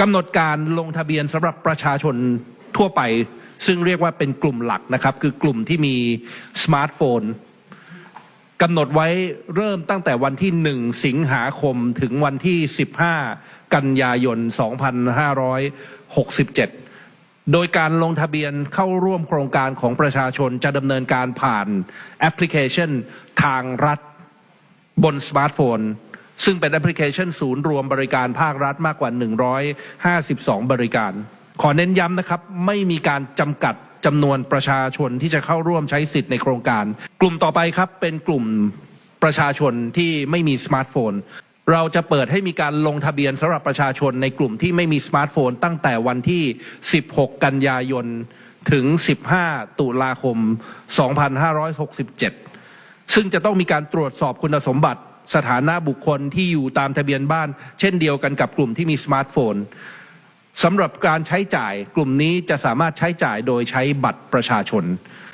กำหนดการลงทะเบียนสำหรับประชาชนทั่วไป ซึ่งเรียกว่าเป็นกลุ่มหลักนะครับ คือกลุ่มที่มีสมาร์ทโฟนกำหนดไว้เริ่มตั้งแต่วันที่ 1 สิงหาคมถึงวันที่ 15 กันยายน 2567 โดยการลงทะเบียนเข้าร่วมโครงการของประชาชนจะดำเนินการผ่านแอปพลิเคชันทางรัฐบนสมาร์ทโฟน ซึ่งเป็นแอปพลิเคชันศูนย์รวมบริการภาครัฐมากกว่า 152 บริการ ขอเน้นย้ำนะครับ ไม่มีการจำกัดจำนวนประชาชนที่จะเข้าร่วมใช้สิทธิ์ในโครงการ กลุ่มต่อไปครับเป็นกลุ่มประชาชนที่ไม่มีสมาร์ทโฟน เราจะเปิดให้มีการลงทะเบียนสำหรับประชาชนในกลุ่มที่ไม่มีสมาร์ทโฟน ตั้งแต่วันที่ 16 กันยายน ถึง 15 ตุลาคม 2567 ซึ่งจะต้องมีการตรวจสอบคุณสมบัติ สถานะบุคคลที่อยู่ตามทะเบียนบ้าน เช่นเดียวกันกับกลุ่มที่มีสมาร์ทโฟนสำหรับการใช้จ่ายกลุ่มนี้จะสามารถใช้จ่ายโดยใช้บัตรประชาชน